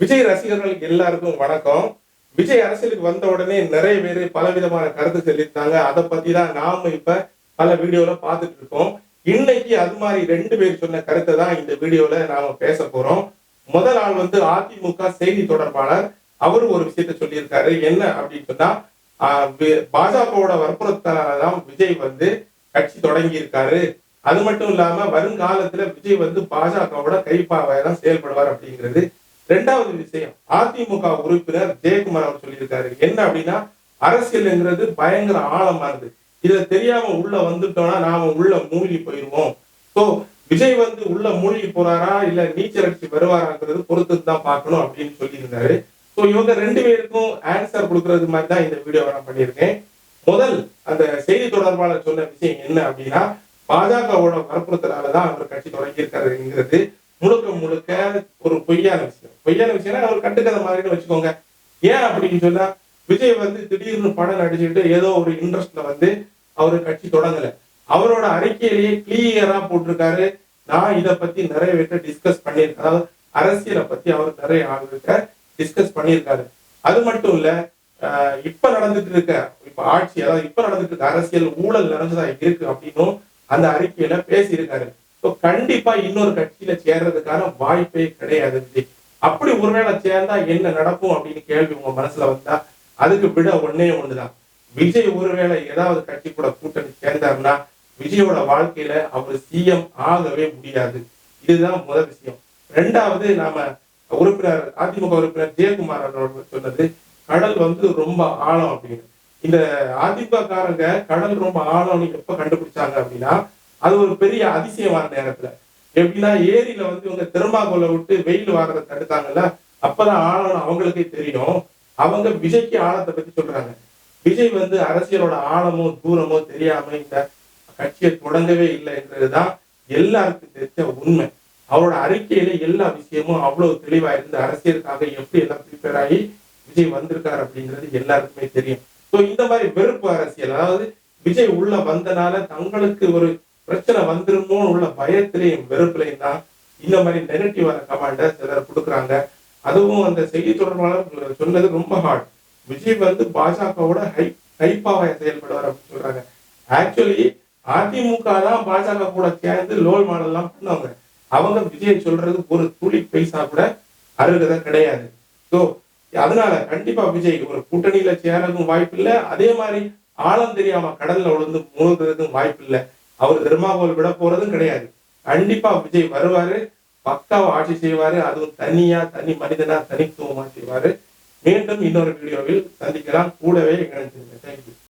விஜய் ரசிகர்களுக்கு எல்லாருக்கும் வணக்கம். விஜய் அரசியலுக்கு வந்த உடனே நிறைய பேர் பலவிதமான கருத்து சொல்லியிருந்தாங்க. அதை பத்தி தான் நாம இப்ப பல வீடியோல பார்த்துட்டு இருக்கோம். இன்னைக்கு அது மாதிரி ரெண்டு பேர் சொன்ன கருத்தை தான் இந்த வீடியோல நாம பேச போறோம். முதல் ஆள் வந்து அதிமுக செய்தி தொடர்பாளர். அவரு ஒரு விஷயத்த சொல்லியிருக்காரு. என்ன அப்படின்னு சொன்னா பாஜகவோட வற்புறுத்தலாலதான் விஜய் வந்து கட்சி தொடங்கி இருக்காரு அது மட்டும் இல்லாம வருங்காலத்துல விஜய் வந்து பாஜகவோட கைப்பாவை தான் செயல்படுவார் அப்படிங்கிறது ரெண்டாவது விஷயம் அதிமுக உறுப்பினர் ஜெயக்குமார் அவர் சொல்லியிருக்காரு. என்ன அப்படின்னா அரசியல்ங்கிறது பயங்கர ஆழமானது இதை தெரியாம உள்ள வந்துட்டோம்னா நாம உள்ள மூழ்கி போயிருவோம். சோ விஜய் வந்து உள்ள மூழ்கி போறாரா இல்ல நீச்சல் அடிச்சு வருவாராங்கிறது பொறுத்து தான் பார்க்கணும் அப்படின்னு சொல்லியிருந்தாரு. சோ இவங்க ரெண்டு பேருக்கும் ஆன்சர் கொடுக்கறது மாதிரி தான் இந்த வீடியோ நான் பண்ணியிருக்கேன். முதல் அந்த செய்தி தொடர்பாளர் சொன்ன விஷயம் என்ன அப்படின்னா பாஜகவோட வற்புறுத்தலால தான் அவர் கட்சி தொடங்கியிருக்காருங்கிறது. முழுக்க முழுக்க ஒரு பொய்யான விஷயம். பொய்யான விஷயம்னா அவர் கண்டுக்காத மாதிரின்னு வச்சுக்கோங்க. ஏன் அப்படின்னு சொன்னா விஜய் வந்து திடீர்னு படம் நடிச்சுட்டு ஏதோ ஒரு இன்ட்ரெஸ்ட்ல வந்து அவரு கட்சி தொடங்கல. அவரோட அறிக்கையிலேயே கிளியரா போட்டிருக்காரு. நான் இதை பத்தி நிறைய பேர்ட்ட டிஸ்கஸ் பண்ணியிருக்கேன். அதாவது அரசியலை பத்தி அவர் நிறைய ஆளுகிட்ட டிஸ்கஸ் பண்ணியிருக்காரு. அது மட்டும் இல்ல ஆஹ் இப்ப நடந்துட்டு இருக்க இப்ப ஆட்சி அதாவது இப்ப நடந்துட்டு இருக்க அரசியல் ஊழல் நிறைஞ்சதா இருக்கு அப்படின்னும் அந்த அறிக்கையில பேசியிருக்காரு. கண்டிப்பா இன்னொரு கட்சியில சேர்றதுக்கான வாய்ப்பே கிடையாது. விஜய் அப்படி ஒருவேளை சேர்ந்தா என்ன நடக்கும் அப்படின்னு கேள்வி உங்க மனசுல வந்தா அதுக்கு விட ஒன்னே ஒண்ணுதான். விஜய் ஒருவேளை ஏதாவது கட்சி கூட கூட்டணி சேர்ந்தாருன்னா விஜயோட வாழ்க்கையில அவர் சிஎம் ஆகவே முடியாது. இதுதான் முதல் விஷயம். ரெண்டாவது நாம உறுப்பினர் அதிமுக உறுப்பினர் ஜெயக்குமார் அவர்கள் சொன்னது கடல் வந்து ரொம்ப ஆழம் அப்படின்னு. இந்த அதிமுக காரங்க கடல் ரொம்ப ஆழம்னு எப்ப கண்டுபிடிச்சாங்க அப்படின்னா அது ஒரு பெரிய அதிசயமான நேரத்துல. எப்படின்னா ஏரியில வந்து இவங்க திருமாக்கோலை விட்டு வெயில் வாரதை தடுத்தாங்கல்ல அப்பதான் ஆழம் அவங்களுக்கே தெரியும். அவங்க விஜய்க்கு ஆழத்தை பத்தி சொல்றாங்க. விஜய் வந்து அரசியலோட ஆழமோ தூரமோ தெரியாம இந்த கட்சியை தொடங்கவே இல்லைன்றதுதான் எல்லாருக்கும் தெரிஞ்ச உண்மை. அவரோட அறிக்கையில எல்லா விஷயமும் அவ்வளவு தெளிவா இருந்து அரசியலுக்காக எப்படி எல்லாம் ப்ரிப்பேர் ஆகி விஜய் வந்திருக்காரு அப்படிங்கிறது எல்லாருக்குமே தெரியும். சோ இந்த மாதிரி வெறுப்பு அரசியல் அதாவது விஜய் உள்ள வந்தனால தங்களுக்கு ஒரு பிரச்சனை வந்துருமோன்னு உள்ள பயத்திலையும் வெறுப்புலையும் தான் இந்த மாதிரி நெகட்டிவான கமாண்டை சிலர் கொடுக்குறாங்க. அதுவும் அந்த செய்தி தொடர்பாளர் சொன்னது ரொம்ப ஹார்ட் விஜய் வந்து பாஜகவோட ஹை ஹைப்பாக செயல்படுவார் அப்படின்னு சொல்றாங்க. ஆக்சுவலி அதிமுக தான் பாஜக கூட சேர்ந்து லோல் மாடல் எல்லாம் பண்ணவங்க. அவங்க விஜய் சொல்றது ஒரு துளி பைசா கூட அருகதை கிடையாது. ஸோ அதனால கண்டிப்பா விஜய் ஒரு கூட்டணியில சேரதும் வாய்ப்பு இல்லை அதே மாதிரி ஆழம் தெரியாம கடல்ல விழுந்து மூழ்கிறதுக்கும் வாய்ப்பு இல்லை அவர் திருமாவோல் விட போறதும் கிடையாது. கண்டிப்பா விஜய் வருவாரு. பக்காவா ஆட்சி செய்வாரு. அதுவும் தனியா தனி மனிதனா தனித்துவமா செய்வாரு. மீண்டும் இன்னொரு வீடியோவில் சந்திக்கலாம். கூடவே இணைஞ்சிருங்க தேங்க்யூ